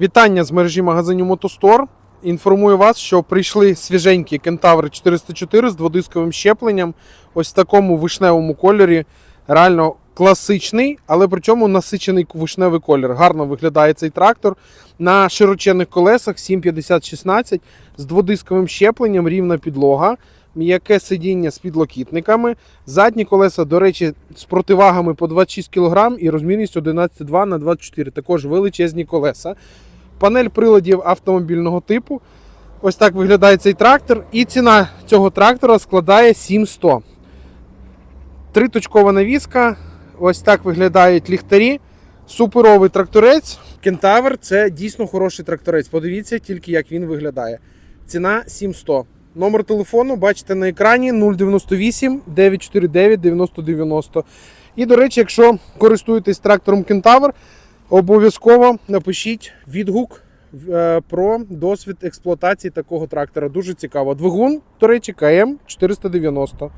Вітання з мережі магазинів Мотостор. Інформую вас, що прийшли свіженькі Кентаври 404 з дводисковим щепленням. Ось в такому вишневому кольорі. Реально класичний, але при цьому насичений вишневий колір. Гарно виглядає цей трактор. На широченних колесах 750-16 з дводисковим щепленням, рівна підлога, м'яке сидіння з підлокітниками. Задні колеса, до речі, з противагами по 26 кг і розмірністю 11,2 на 24 Також величезні колеса. Панель приладів автомобільного типу. Ось так виглядає цей трактор. І ціна цього трактора складає 7100. Триточкова навіска. Ось так виглядають ліхтарі. Суперовий тракторець. Кентавр це дійсно хороший тракторець. Подивіться тільки, як він виглядає. Ціна 7100. Номер телефону бачите на екрані 098 949 9090. І, до речі, якщо користуєтесь трактором Кентавр, обов'язково напишіть відгук е, про досвід експлуатації такого трактора. Дуже цікаво. Двигун, до речі, КМ 490.